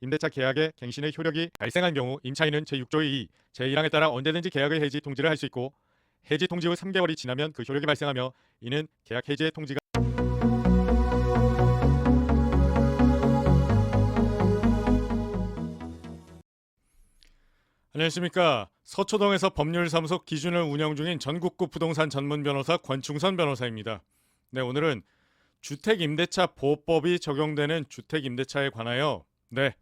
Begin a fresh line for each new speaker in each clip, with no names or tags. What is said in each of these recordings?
임대차 계약의 갱신의 효력이 발생한 경우 임차인은 제6조의 2, 제1항에 따라 언제든지 계약의 해지 통지를 할 수 있고 해지 통지 후 3개월이 지나면 그 효력이 발생하며 이는 계약 해지의 통지가 안녕하십니까 서초동에서 법률사무소 기준을 운영 중인 전국구 부동산 전문 변호사 권충선 변호사입니다. 네 오늘은 주택임대차 보호법이 적용되는 주택임대차에 관하여 네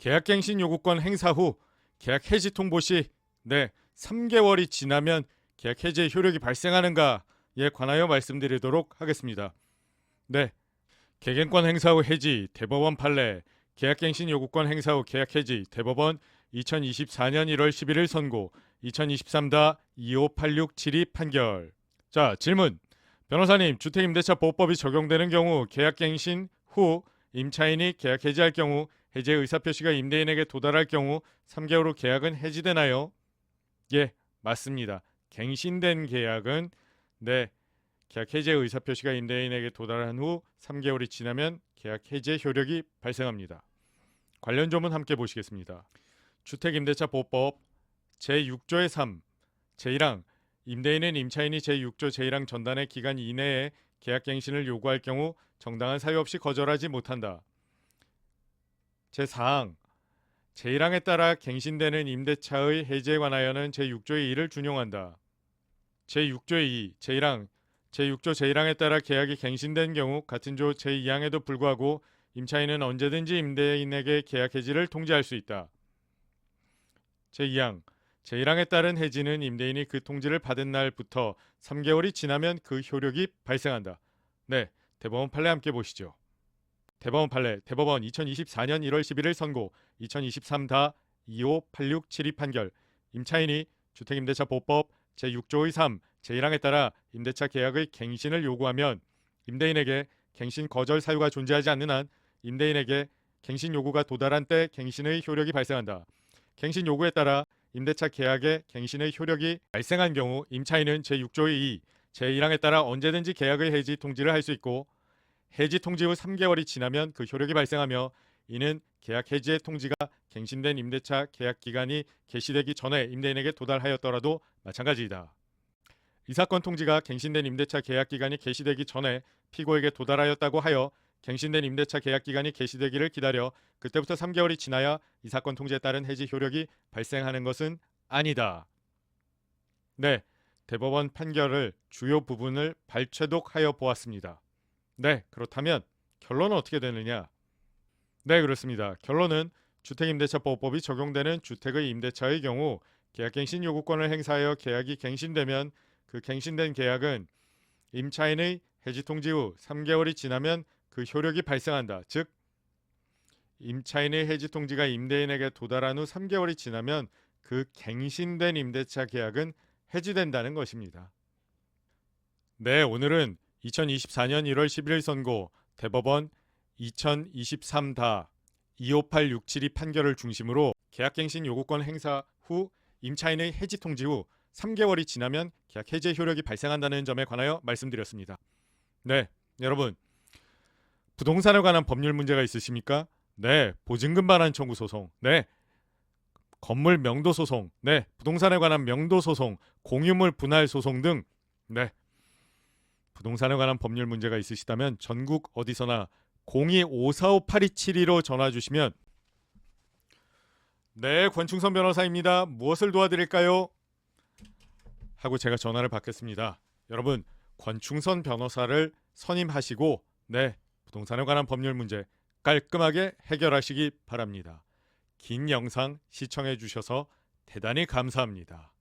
계약갱신 요구권 행사 후 계약 해지 통보 시네 3개월이 지나면 계약 해지의 효력이 발생하는가에 관하여 말씀드리도록 하겠습니다. 네 개개권 행사 후 해지 대법원 판례 계약갱신 요구권 행사 후 계약 해지 대법원 2024년 1월 11일 선고 2023다 25867이 판결 자 질문 변호사님 주택임대차 보호법이 적용되는 경우 계약갱신 후 임차인이 계약 해지할 경우 해제 의사표시가 임대인에게 도달할 경우 3개월 후 계약은 해지되나요? 예 맞습니다 갱신된 계약은 네 계약 해제 의사표시가 임대인에게 도달한 후 3개월이 지나면 계약 해제 효력이 발생합니다 관련 조문 함께 보시겠습니다 주택임대차 보호법 제6조의 3 제1항 임대인은 임차인이 제6조 제1항 전단의 기간 이내에 계약 갱신을 요구할 경우 정당한 사유 없이 거절하지 못한다. 제4항 제1항에 따라 갱신되는 임대차의 해제에 관하여는 제6조의 2를 준용한다. 제6조의 2 제1항 제6조 제1항에 따라 계약이 갱신된 경우 같은 조 제2항에도 불구하고 임차인은 언제든지 임대인에게 계약 해지를 통지할 수 있다. 제2항 제1항에 따른 해지는 임대인이 그 통지를 받은 날부터 3개월이 지나면 그 효력이 발생한다. 네, 대법원 판례 함께 보시죠. 대법원 판례 대법원 2024년 1월 11일 선고 2023 다 25867이 판결 임차인이 주택임대차 보호법 제6조의 3 제1항에 따라 임대차 계약의 갱신을 요구하면 임대인에게 갱신 거절 사유가 존재하지 않는 한 임대인에게 갱신 요구가 도달한 때 갱신의 효력이 발생한다. 갱신 요구에 따라 임대차 계약의 갱신의 효력이 발생한 경우 임차인은 제6조의 2, 제1항에 따라 언제든지 계약의 해지 통지를 할 수 있고 해지 통지 후 3개월이 지나면 그 효력이 발생하며 이는 계약 해지의 통지가 갱신된 임대차 계약 기간이 개시되기 전에 임대인에게 도달하였더라도 마찬가지이다. 이 사건 통지가 갱신된 임대차 계약 기간이 개시되기 전에 피고에게 도달하였다고 하여 갱신된 임대차 계약 기간이 개시되기를 기다려 그때부터 3개월이 지나야 이 사건 통지에 따른 해지 효력이 발생하는 것은 아니다. 네, 대법원 판결을 주요 부분을 발췌독하여 보았습니다. 네, 그렇다면 결론은 어떻게 되느냐? 네, 그렇습니다. 결론은 주택임대차보호법이 적용되는 주택의 임대차의 경우 계약갱신 요구권을 행사하여 계약이 갱신되면 그 갱신된 계약은 임차인의 해지 통지 후 3개월이 지나면 그 효력이 발생한다. 즉 임차인의 해지 통지가 임대인에게 도달한 후 3개월이 지나면 그 갱신된 임대차 계약은 해지된다는 것입니다. 네, 오늘은 2024년 1월 11일 선고 대법원 2023다 25867이 판결을 중심으로 계약갱신 요구권 행사 후 임차인의 해지 통지 후 3개월이 지나면 계약 해제 효력이 발생한다는 점에 관하여 말씀드렸습니다. 네, 여러분 부동산에 관한 법률 문제가 있으십니까? 네, 보증금 반환 청구 소송. 네. 건물 명도 소송. 네, 부동산에 관한 명도 소송, 공유물 분할 소송 등 네. 부동산에 관한 법률 문제가 있으시다면 전국 어디서나 02-545-8272로 전화 주시면 네, 권충선 변호사입니다. 무엇을 도와드릴까요? 하고 제가 전화를 받겠습니다. 여러분, 권충선 변호사를 선임하시고 네, 부동산에 관한 법률 문제 깔끔하게 해결하시기 바랍니다. 긴 영상 시청해 주셔서 대단히 감사합니다.